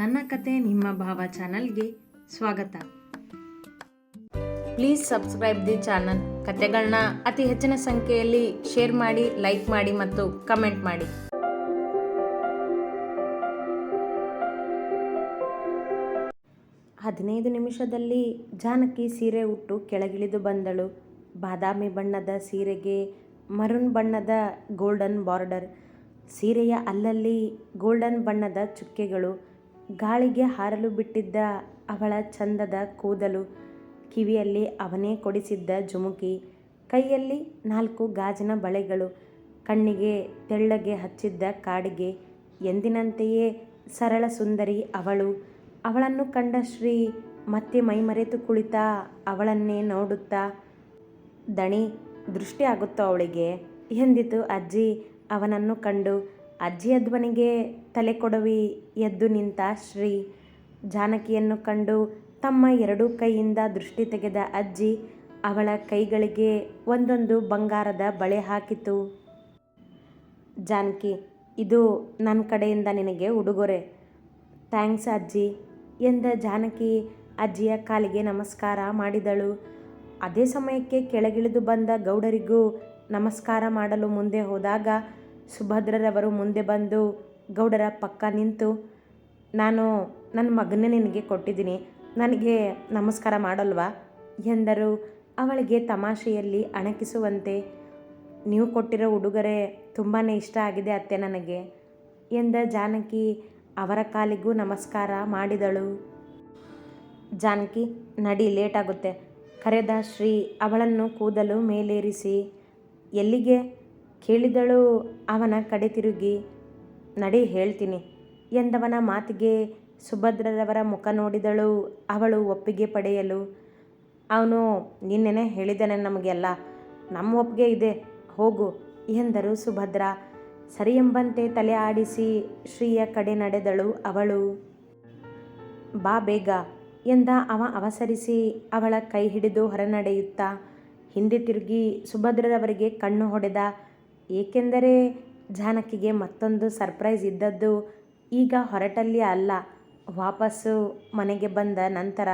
ನನ್ನ ಕತೆ ನಿಮ್ಮ ಭಾವ ಚಾನಲ್ಗೆ ಸ್ವಾಗತ. Please subscribe the channel. ಕತೆಗಳನ್ನ ಅತಿ ಹೆಚ್ಚಿನ ಸಂಖ್ಯೆಯಲ್ಲಿ ಶೇರ್ ಮಾಡಿ, ಲೈಕ್ ಮಾಡಿ ಮತ್ತು ಕಮೆಂಟ್ ಮಾಡಿ. ಹದಿನೈದು ನಿಮಿಷದಲ್ಲಿ ಜಾನಕಿ ಸೀರೆ ಉಟ್ಟು ಕೆಳಗಿಳಿದು ಬಂದಳು. ಬಾದಾಮಿ ಬಣ್ಣದ ಸೀರೆಗೆ ಮರುನ್ ಬಣ್ಣದ ಗೋಲ್ಡನ್ ಬಾರ್ಡರ್. ಸೀರೆಯ ಅಲ್ಲಲ್ಲಿ ಗೋಲ್ಡನ್ ಬಣ್ಣದ ಚುಕ್ಕೆಗಳು. ಗಾಳಿಗೆ ಹಾರಲು ಬಿಟ್ಟಿದ್ದ ಅವಳ ಚಂದದ ಕೂದಲು ಕಿವಿಯಲ್ಲಿ ಅವನೇ ಕೊಡಿಸಿದ್ದ ಜುಮುಕಿ, ಕೈಯಲ್ಲಿ ನಾಲ್ಕು ಗಾಜಿನ ಬಳೆಗಳು, ಕಣ್ಣಿಗೆ ತೆಳ್ಳಗೆ ಹಚ್ಚಿದ್ದ ಕಾಡಿಗೆ, ಎಂದಿನಂತೆಯೇ ಸರಳ ಸುಂದರಿ ಅವಳು. ಅವಳನ್ನು ಕಂಡ ಶ್ರೀ ಮತ್ತೆ ಮೈಮರೆತು ಕುಳಿತ ಅವಳನ್ನೇ ನೋಡುತ್ತಾ, ದಣಿ, ದೃಷ್ಟಿ ಆಗುತ್ತೋ ಅವಳಿಗೆ? ಎಂದಿತು ಅಜ್ಜಿ ಅವನನ್ನು ಕಂಡು. ಅಜ್ಜಿಯ ಧ್ವನಿಗೆ ತಲೆ ಕೊಡವಿ ಎದ್ದು ನಿಂತ ಶ್ರೀ ಜಾನಕಿಯನ್ನು ಕಂಡು ತಮ್ಮ ಎರಡೂ ಕೈಯಿಂದ ದೃಷ್ಟಿ ತೆಗೆದ ಅಜ್ಜಿ ಅವಳ ಕೈಗಳಿಗೆ ಒಂದೊಂದು ಬಂಗಾರದ ಬಳೆ ಹಾಕಿತು. ಜಾನಕಿ, ಇದು ನನ್ನ ಕಡೆಯಿಂದ ನಿನಗೆ ಉಡುಗೊರೆ. ಥ್ಯಾಂಕ್ಸ್ ಅಜ್ಜಿ ಎಂದ ಜಾನಕಿ ಅಜ್ಜಿಯ ಕಾಲಿಗೆ ನಮಸ್ಕಾರ ಮಾಡಿದಳು. ಅದೇ ಸಮಯಕ್ಕೆ ಕೆಳಗಿಳಿದು ಬಂದ ಗೌಡರಿಗೂ ನಮಸ್ಕಾರ ಮಾಡಲು ಮುಂದೆ ಹೋದಾಗ ಸುಭದ್ರರವರು ಮುಂದೆ ಬಂದು ಗೌಡರ ಪಕ್ಕ ನಿಂತು, ನಾನು ನನ್ನ ಮಗನ್ನೇ ನಿನಗೆ ಕೊಟ್ಟಿದ್ದೀನಿ, ನನಗೆ ನಮಸ್ಕಾರ ಮಾಡಲ್ವಾ? ಎಂದರು. ಅವಳಿಗೆ ತಮಾಷೆಯಲ್ಲಿ ಅಣಕಿಸುವಂತೆ, ನೀವು ಕೊಟ್ಟಿರೋ ಉಡುಗೊರೆ ತುಂಬಾ ಇಷ್ಟ ಆಗಿದೆ ಅತ್ತೆ ನನಗೆ, ಎಂದ ಜಾನಕಿ. ಅವರ ಕಾಲಿಗೂ ನಮಸ್ಕಾರ ಮಾಡಿದಳು. ಜಾನಕಿ, ನಡಿ ಲೇಟ್ ಆಗುತ್ತೆ ಕರೆದ ಶ್ರೀ ಅವಳನ್ನು ಕೂದಲು ಮೇಲೇರಿಸಿ. ಎಲ್ಲಿಗೆ? ಕೇಳಿದಳು, ಅವನ ಕಡೆ ತಿರುಗಿ, ನಡಿ ಹೇಳ್ತೀನಿ ಎಂದವನ ಮಾತಿಗೆ ಸುಭದ್ರರವರ ಮುಖ ನೋಡಿದಳು. ಅವಳು ಒಪ್ಪಿಗೆ ಪಡೆಯಲು, ಅವನು ನಿನ್ನೆನೆ ಹೇಳಿದ್ದಾನೆ ನಮಗೆಲ್ಲ, ನಮ್ಮ ಒಪ್ಪಿಗೆ ಇದೆ, ಹೋಗು ಎಂದರು ಸುಭದ್ರ. ಸರಿ ಎಂಬಂತೆ ತಲೆ ಆಡಿಸಿ ಶ್ರೀಯ ಕಡೆ ನಡೆದಳು ಅವಳು. ಬಾ ಬೇಗ ಎಂದ ಅವ ಅವಸರಿಸಿ ಅವಳ ಕೈ ಹಿಡಿದು ಹೊರನಡೆಯುತ್ತಾ ಹಿಂದೆ ತಿರುಗಿ ಸುಭದ್ರರವರಿಗೆ ಕಣ್ಣು ಹೊಡೆದ ಏಕೆಂದರೆ ಜಾನಕಿಗೆ ಮತ್ತೊಂದು ಸರ್ಪ್ರೈಸ್ ಇದ್ದದ್ದು ಈಗ ಹೊರಟಲ್ಲಿ ಅಲ್ಲ. ವಾಪಸ್ಸು ಮನೆಗೆ ಬಂದ ನಂತರ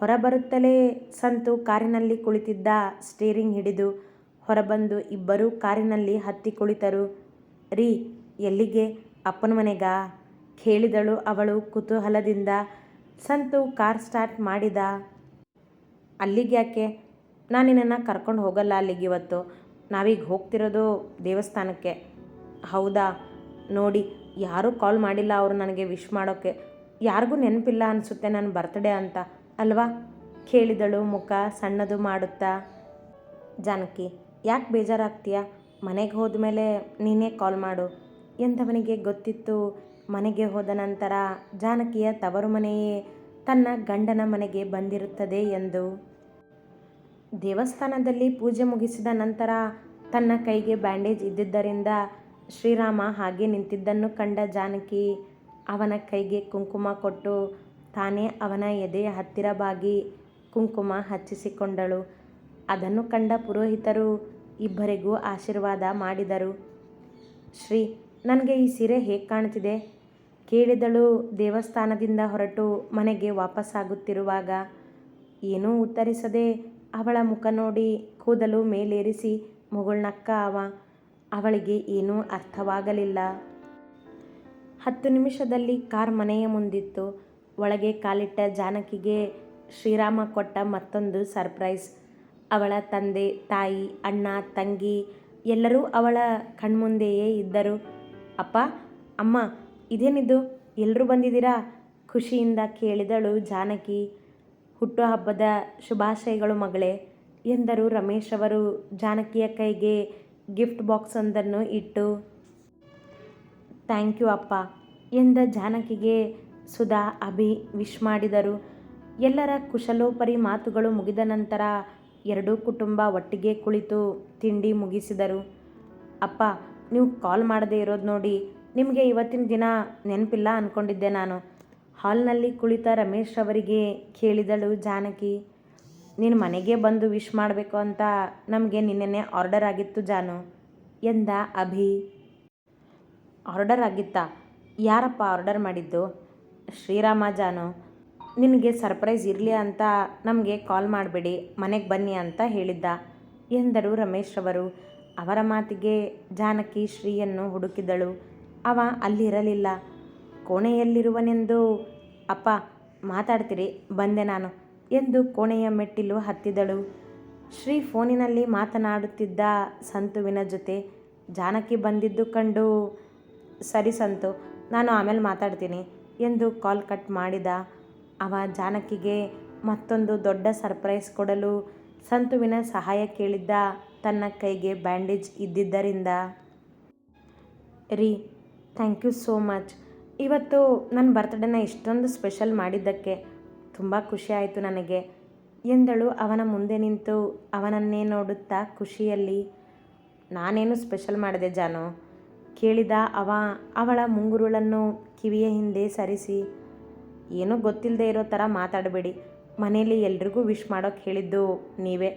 ಹೊರಬರುತ್ತಲೇ ಸಂತು ಕಾರಿನಲ್ಲಿ ಕುಳಿತಿದ್ದ ಸ್ಟೇರಿಂಗ್ ಹಿಡಿದು ಹೊರಬಂದು ಇಬ್ಬರೂ ಕಾರಿನಲ್ಲಿ ಹತ್ತಿ ಕುಳಿತರು. ರೀ, ಎಲ್ಲಿಗೆ? ಅಪ್ಪನ ಮನೆಗಾ? ಕೇಳಿದಳು ಅವಳು ಕುತೂಹಲದಿಂದ. ಸಂತು ಕಾರ್ ಸ್ಟಾರ್ಟ್ ಮಾಡಿದ. ಅಲ್ಲಿಗೆ ಯಾಕೆ ನಾನು ನಿನ್ನನ್ನು ಕರ್ಕೊಂಡು ಹೋಗಲ್ಲ ಅಲ್ಲಿಗೆ ಇವತ್ತು ನಾವೀಗ ಹೋಗ್ತಿರೋದು ದೇವಸ್ಥಾನಕ್ಕೆ. ಹೌದಾ? ನೋಡಿ, ಯಾರೂ ಕಾಲ್ ಮಾಡಿಲ್ಲ ಅವರು ನನಗೆ ವಿಶ್ ಮಾಡೋಕ್ಕೆ. ಯಾರಿಗೂ ನೆನಪಿಲ್ಲ ಅನಿಸುತ್ತೆ ನನ್ನ ಬರ್ತ್ಡೇ ಅಂತ, ಅಲ್ವಾ? ಕೇಳಿದಳು ಮುಖ ಸಣ್ಣದು ಮಾಡುತ್ತಾ. ಜಾನಕಿ, ಯಾಕೆ ಬೇಜಾರಾಗ್ತೀಯ? ಮನೆಗೆ ಹೋದ ಮೇಲೆ ನೀನೇ ಕಾಲ್ ಮಾಡು. ಎಂಥವನಿಗೆ ಗೊತ್ತಿತ್ತು? ಮನೆಗೆ ಹೋದ ನಂತರ ಜಾನಕಿಯ ತವರು ಮನೆಯೇ ತನ್ನ ಗಂಡನ ಮನೆಗೆ ಬಂದಿರುತ್ತದೆ ಎಂದು. ದೇವಸ್ಥಾನದಲ್ಲಿ ಪೂಜೆ ಮುಗಿಸಿದ ನಂತರ ತನ್ನ ಕೈಗೆ ಬ್ಯಾಂಡೇಜ್ ಇದ್ದಿದ್ದರಿಂದ ಶ್ರೀರಾಮ ಹಾಗೆ ನಿಂತಿದ್ದನ್ನು ಕಂಡ ಜಾನಕಿ ಅವನ ಕೈಗೆ ಕುಂಕುಮ ಕೊಟ್ಟು ತಾನೇ ಅವನ ಎದೆಯ ಹತ್ತಿರ ಬಾಗಿ ಕುಂಕುಮ ಹಚ್ಚಿಸಿಕೊಂಡಳು. ಅದನ್ನು ಕಂಡ ಪುರೋಹಿತರು ಇಬ್ಬರಿಗೂ ಆಶೀರ್ವಾದ ಮಾಡಿದರು. ಶ್ರೀ, ನನಗೆ ಈ ಸೀರೆ ಹೇಗೆ ಕಾಣ್ತಿದೆ? ಕೇಳಿದಳು ದೇವಸ್ಥಾನದಿಂದ ಹೊರಟು ಮನೆಗೆ ವಾಪಸ್ಸಾಗುತ್ತಿರುವಾಗ. ಏನೂ ಉತ್ತರಿಸದೆ ಅವಳ ಮುಖ ನೋಡಿ ಕೂದಲು ಮೇಲೇರಿಸಿ ಮುಗುಳ್ನಕ್ಕ ಅವ. ಅವಳಿಗೆ ಏನೂ ಅರ್ಥವಾಗಲಿಲ್ಲ. ಹತ್ತು ನಿಮಿಷದಲ್ಲಿ ಕಾರ್ ಮನೆಯ ಮುಂದಿತ್ತು. ಒಳಗೆ ಕಾಲಿಟ್ಟ ಜಾನಕಿಗೆ ಶ್ರೀರಾಮ ಕೊಟ್ಟ ಮತ್ತೊಂದು ಸರ್ಪ್ರೈಸ್. ಅವಳ ತಂದೆ, ತಾಯಿ, ಅಣ್ಣ, ತಂಗಿ ಎಲ್ಲರೂ ಅವಳ ಕಣ್ಮುಂದೆಯೇ ಇದ್ದರು. ಅಪ್ಪ, ಅಮ್ಮ, ಇದೇನಿದು? ಎಲ್ಲರೂ ಬಂದಿದ್ದೀರಾ? ಖುಷಿಯಿಂದ ಕೇಳಿದಳು ಜಾನಕಿ. ಹುಟ್ಟುಹಬ್ಬದ ಶುಭಾಶಯಗಳು ಮಗಳೇ. ಎಂದರು ರಮೇಶ್ ಅವರು ಜಾನಕಿಯ ಕೈಗೆ ಗಿಫ್ಟ್ ಬಾಕ್ಸ್ ಒಂದನ್ನು ಇಟ್ಟು. ಥ್ಯಾಂಕ್ ಯು ಅಪ್ಪ ಎಂದ ಜಾನಕಿಗೆ ಸುಧಾ, ಅಭಿ, ವಿಶ್ ಮಾಡಿದರು. ಎಲ್ಲರ ಕುಶಲೋಪರಿ ಮಾತುಗಳು ಮುಗಿದ ನಂತರ ಎರಡೂ ಕುಟುಂಬ ಒಟ್ಟಿಗೆ ಕುಳಿತು ತಿಂಡಿ ಮುಗಿಸಿದರು. ಅಪ್ಪ, ನೀವು ಕಾಲ್ ಮಾಡದೇ ಇರೋದು ನೋಡಿ ನಿಮಗೆ ಇವತ್ತಿನ ದಿನ ನೆನಪಿಲ್ಲ ಅಂದ್ಕೊಂಡಿದ್ದೆ ನಾನು. ಹಾಲ್ನಲ್ಲಿ ಕುಳಿತ ರಮೇಶ್ ಅವರಿಗೆ ಕೇಳಿದಳು ಜಾನಕಿ, ನೀನು ಮನೆಗೆ ಬಂದು ವಿಶ್ ಮಾಡಬೇಕು ಅಂತ ನಮಗೆ ನಿನ್ನೆನೆ ಆರ್ಡರ್ ಆಗಿತ್ತು ಜಾನು, ಎಂದ ಅಭಿ. ಆರ್ಡರ್ ಆಗಿತ್ತಾ? ಯಾರಪ್ಪ ಆರ್ಡರ್ ಮಾಡಿದ್ದು? ಶ್ರೀರಾಮ ಜಾನು, ನಿನಗೆ ಸರ್ಪ್ರೈಸ್ ಇರಲಿ ಅಂತ ನಮಗೆ ಕಾಲ್ ಮಾಡಬೇಡಿ, ಮನೆಗೆ ಬನ್ನಿ ಅಂತ ಹೇಳಿದ್ದ, ಎಂದರು ರಮೇಶ್ ಅವರು ಅವರ ಮಾತಿಗೆ ಜಾನಕಿ ಶ್ರೀಯನ್ನು ಹುಡುಕಿದಳು. ಅವ ಅಲ್ಲಿರಲಿಲ್ಲ. ಕೋಣೆಯಲ್ಲಿರುವನೆಂದು ಅಪ್ಪ ಮಾತಾಡ್ತೀರಿ, ಬಂದೆ ನಾನು. ಎಂದು ಕೋಣೆಯ ಮೆಟ್ಟಿಲು ಹತ್ತಿದಳು. ಶ್ರೀ ಫೋನಿನಲ್ಲಿ ಮಾತನಾಡುತ್ತಿದ್ದ ಸಂತುವಿನ ಜೊತೆ ಜಾನಕಿ ಬಂದಿದ್ದು ಕಂಡು, ಸರಿ ಸಂತು, ನಾನು ಆಮೇಲೆ ಮಾತಾಡ್ತೀನಿ ಎಂದು ಕಾಲ್ ಕಟ್ ಮಾಡಿದ. ಅವ ಜಾನಕಿಗೆ ಮತ್ತೊಂದು ದೊಡ್ಡ ಸರ್ಪ್ರೈಸ್ ಕೊಡಲು ಸಂತುವಿನ ಸಹಾಯ ಕೇಳಿದ್ದ. ತನ್ನ ಕೈಗೆ ಬ್ಯಾಂಡೇಜ್ ಇದ್ದಿದ್ದರಿಂದ, ರೀ, ಥ್ಯಾಂಕ್ ಯು ಸೋ ಮಚ್. ಇವತ್ತು ನನ್ನ ಬರ್ತ್ಡೇನ ಇಷ್ಟೊಂದು ಸ್ಪೆಷಲ್ ಮಾಡಿದ್ದಕ್ಕೆ ತುಂಬ ಖುಷಿ ಆಯಿತು ನನಗೆ. ಎಂದಳು, ಅವನ ಮುಂದೆ ನಿಂತು ಅವನನ್ನೇ ನೋಡುತ್ತಾ ಖುಷಿಯಲ್ಲಿ, ನಾನೇನು ಸ್ಪೆಷಲ್ ಮಾಡಿದೆ ಜಾನು ಕೇಳಿದ ಅವ, ಅವಳ ಮುಂಗುರುಳನ್ನು ಕಿವಿಯ ಹಿಂದೆ ಸರಿಸಿ, ಏನೂ ಗೊತ್ತಿಲ್ಲದೆ ಇರೋ ಥರ ಮಾತಾಡಬೇಡಿ. ಮನೆಯಲ್ಲಿ ಎಲ್ರಿಗೂ ವಿಶ್ ಮಾಡೋಕ್ಕೆ ಹೇಳಿದ್ದು ನೀವೇ.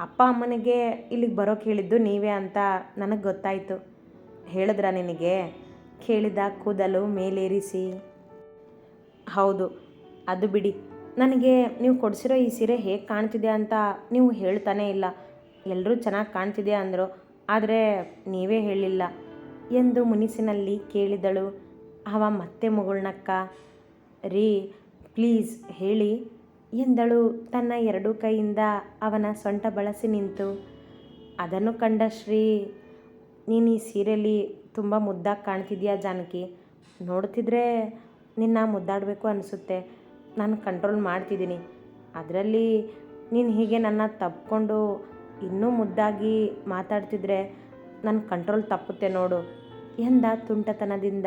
ಅಪ್ಪ ಅಮ್ಮನಿಗೆ ಇಲ್ಲಿಗೆ ಬರೋಕೆ ಹೇಳಿದ್ದು ನೀವೇ ಅಂತ ನನಗೆ ಗೊತ್ತಾಯಿತು. ಹೇಳಿದ್ರ ನಿನಗೆ? ಕೇಳಿದ ಕೂದಲು ಮೇಲೇರಿಸಿ. ಹೌದು, ಅದು ಬಿಡಿ. ನನಗೆ ನೀವು ಕೊಡಿಸಿರೋ ಈ ಸೀರೆ ಹೇಗೆ ಕಾಣ್ತಿದೆ ಅಂತ ನೀವು ಹೇಳ್ತಾನೇ ಇಲ್ಲ. ಎಲ್ಲರೂ ಚೆನ್ನಾಗಿ ಕಾಣ್ತಿದೆ ಅಂದರು, ಆದರೆ ನೀವೇ ಹೇಳಿಲ್ಲ ಎಂದು ಮುನಿಸಿನಲ್ಲಿ ಕೇಳಿದಳು ಅವ ಮತ್ತೆ ಮುಗುಳ್ನಕ್ಕ. ರೀ, ಪ್ಲೀಸ್ ಹೇಳಿ ಎಂದಳು ತನ್ನ ಎರಡೂ ಕೈಯಿಂದ ಅವನ ಸೊಂಟ ಬಳಸಿ ನಿಂತು. ಅದನ್ನು ಕಂಡ ಶ್ರೀ, ನೀನು ಈ ಸೀರೆಯಲ್ಲಿ ತುಂಬ ಮುದ್ದಾಗಿ ಕಾಣ್ತಿದ್ಯಾ ಜಾನಕಿ? ನೋಡ್ತಿದ್ರೆ ನಿನ್ನ ಮುದ್ದಾಡಬೇಕು ಅನಿಸುತ್ತೆ. ನಾನು ಕಂಟ್ರೋಲ್ ಮಾಡ್ತಿದ್ದೀನಿ. ಅದರಲ್ಲಿ ನೀನು ಹೀಗೆ ನನ್ನ ತಪ್ಪಿಕೊಂಡು ಇನ್ನೂ ಮುದ್ದಾಗಿ ಮಾತಾಡ್ತಿದ್ರೆ ನನ್ನ ಕಂಟ್ರೋಲ್ ತಪ್ಪುತ್ತೆ ನೋಡು. ಎಂದ ತುಂಟತನದಿಂದ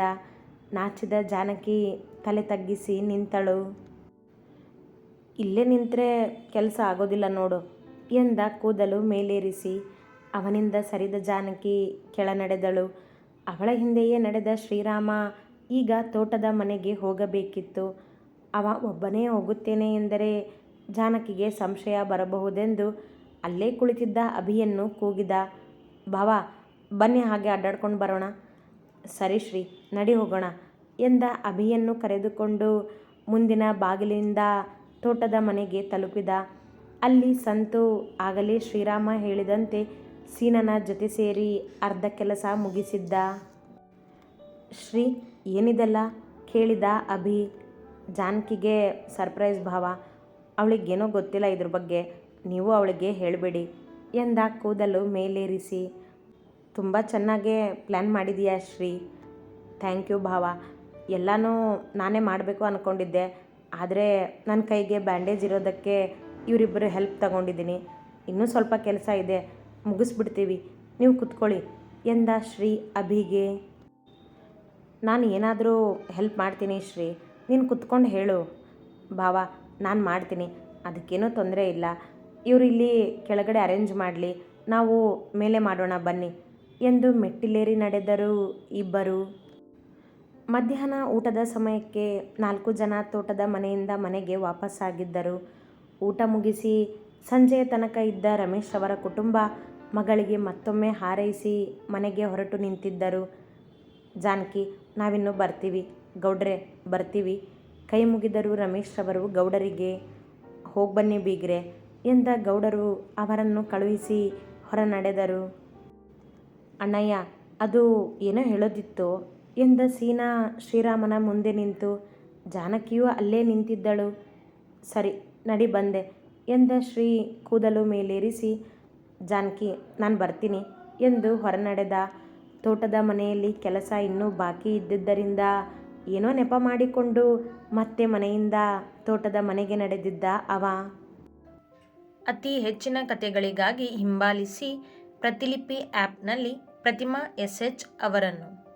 ನಾಚಿದ ಜಾನಕಿ ತಲೆ ತಗ್ಗಿಸಿ ನಿಂತಳು. ಇಲ್ಲೇ ನಿಂತರೆ ಕೆಲಸ ಆಗೋದಿಲ್ಲ ನೋಡು. ಎಂದ ಕೂದಲು ಮೇಲೇರಿಸಿ ಅವನಿಂದ ಸರಿದ ಜಾನಕಿ ಕೆಳ ನಡೆದಳು ಅವಳ ಹಿಂದೆಯೇ ನಡೆದ ಶ್ರೀರಾಮ ಈಗ ತೋಟದ ಮನೆಗೆ ಹೋಗಬೇಕಿತ್ತು. ಅವ ಒಬ್ಬನೇ ಹೋಗುತ್ತೇನೆ ಎಂದರೆ ಜಾನಕಿಗೆ ಸಂಶಯ ಬರಬಹುದೆಂದು ಅಲ್ಲೇ ಕುಳಿತಿದ್ದ ಅಭಿಯನ್ನು ಕೂಗಿದ. ಭಾವ ಬನ್ನಿ ಹಾಗೆ ಅಡ್ಡಾಡ್ಕೊಂಡು ಬರೋಣ. ಸರಿ ಶ್ರೀ, ನಡಿ ಹೋಗೋಣ ಎಂದ ಅಭಿಯನ್ನು ಕರೆದುಕೊಂಡು ಮುಂದಿನ ಬಾಗಿಲಿಂದ ತೋಟದ ಮನೆಗೆ ತಲುಪಿದ. ಅಲ್ಲಿ ಸಂತು ಆಗಲೇ ಶ್ರೀರಾಮ ಹೇಳಿದಂತೆ ಸೀನನ ಜೊತೆ ಸೇರಿ ಅರ್ಧ ಕೆಲಸ ಮುಗಿಸಿದ್ದ. ಶ್ರೀ, ಏನಿದೆಲ್ಲ? ಕೇಳಿದ ಅಭಿ, ಜಾನಕಿಗೆ ಸರ್ಪ್ರೈಸ್ ಭಾವ. ಅವಳಿಗೇನೋ ಗೊತ್ತಿಲ್ಲ ಇದ್ರ ಬಗ್ಗೆ. ನೀವು ಅವಳಿಗೆ ಹೇಳಬೇಡಿ ಎಂದ ಕೂದಲು ಮೇಲೇರಿಸಿ. ತುಂಬ ಚೆನ್ನಾಗೇ ಪ್ಲ್ಯಾನ್ ಮಾಡಿದೀಯಾ ಶ್ರೀ? ಥ್ಯಾಂಕ್ ಯು ಭಾವ. ಎಲ್ಲನೂ ನಾನೇ ಮಾಡಬೇಕು ಅಂದ್ಕೊಂಡಿದ್ದೆ ಆದರೆ ನನ್ನ ಕೈಗೆ ಬ್ಯಾಂಡೇಜ್ ಇರೋದಕ್ಕೆ ಇವರಿಬ್ಬರು ಹೆಲ್ಪ್ ತಗೊಂಡಿದ್ದೀನಿ. ಇನ್ನೂ ಸ್ವಲ್ಪ ಕೆಲಸ ಇದೆ. ಮುಗಿಸ್ಬಿಡ್ತೀವಿ. ನೀವು ಕುತ್ಕೊಳ್ಳಿ. ಎಂದ ಶ್ರೀ ಅಭಿಗೆ. ನಾನು ಏನಾದರೂ ಹೆಲ್ಪ್ ಮಾಡ್ತೀನಿ ಶ್ರೀ. ನೀನು ಕುತ್ಕೊಂಡು ಹೇಳು. ಭಾವ, ನಾನು ಮಾಡ್ತೀನಿ. ಅದಕ್ಕೇನೂ ತೊಂದರೆ ಇಲ್ಲ. ಇವರು ಇಲ್ಲಿ ಕೆಳಗಡೆ ಅರೇಂಜ್ ಮಾಡಲಿ. ನಾವು ಮೇಲೆ ಮಾಡೋಣ, ಬನ್ನಿ. ಎಂದು ಮೆಟ್ಟಿಲೇರಿ ನಡೆದರು ಇಬ್ಬರು. ಮಧ್ಯಾಹ್ನ ಊಟದ ಸಮಯಕ್ಕೆ ನಾಲ್ಕು ಜನ ತೋಟದ ಮನೆಯಿಂದ ಮನೆಗೆ ವಾಪಸ್ಸಾಗಿದ್ದರು. ಊಟ ಮುಗಿಸಿ ಸಂಜೆಯ ತನಕ ಇದ್ದ ರಮೇಶ್ ಅವರ ಕುಟುಂಬ ಮಗಳಿಗೆ ಮತ್ತೊಮ್ಮೆ ಹಾರೈಸಿ ಮನೆಗೆ ಹೊರಟು ನಿಂತಿದ್ದರು. ಜಾನಕಿ, ನಾವಿನ್ನೂ ಬರ್ತೀವಿ. ಗೌಡ್ರೆ, ಬರ್ತೀವಿ. ಕೈ ಮುಗಿದರು ರಮೇಶ್ರವರು ಗೌಡರಿಗೆ ಹೋಗ್ಬನ್ನಿ ಬೀಗ್ರೆ ಎಂದ ಗೌಡರು ಅವರನ್ನು ಕಳುಹಿಸಿ ಹೊರ ನಡೆದರು ಅಣ್ಣಯ್ಯ, ಅದು ಏನೋ ಹೇಳೋದಿತ್ತು ಎಂದ ಸೀನಾ ಶ್ರೀರಾಮನ ಮುಂದೆ ನಿಂತು. ಜಾನಕಿಯೂ ಅಲ್ಲೇ ನಿಂತಿದ್ದಳು. ಸರಿ, ನಡಿ ಬಂದೆ ಎಂದ ಶ್ರೀ ಕೂದಲು ಮೇಲೇರಿಸಿ ಜಾನಕಿ, ನಾನು ಬರ್ತೀನಿ ಎಂದು ಹೊರನಡೆದ ತೋಟದ ಮನೆಯಲ್ಲಿ ಕೆಲಸ ಇನ್ನೂ ಬಾಕಿ ಇದ್ದಿದ್ದರಿಂದ ಏನೋ ನೆಪ ಮಾಡಿಕೊಂಡು ಮತ್ತೆ ಮನೆಯಿಂದ ತೋಟದ ಮನೆಗೆ ನಡೆದಿದ್ದ ಅವ. ಅತಿ ಹೆಚ್ಚಿನ ಕಥೆಗಳಿಗಾಗಿ ಹಿಂಬಾಲಿಸಿ ಪ್ರತಿಲಿಪಿ ಆ್ಯಪ್ನಲ್ಲಿ ಪ್ರತಿಮಾ ಎಸ್ ಎಚ್ ಅವರನ್ನು.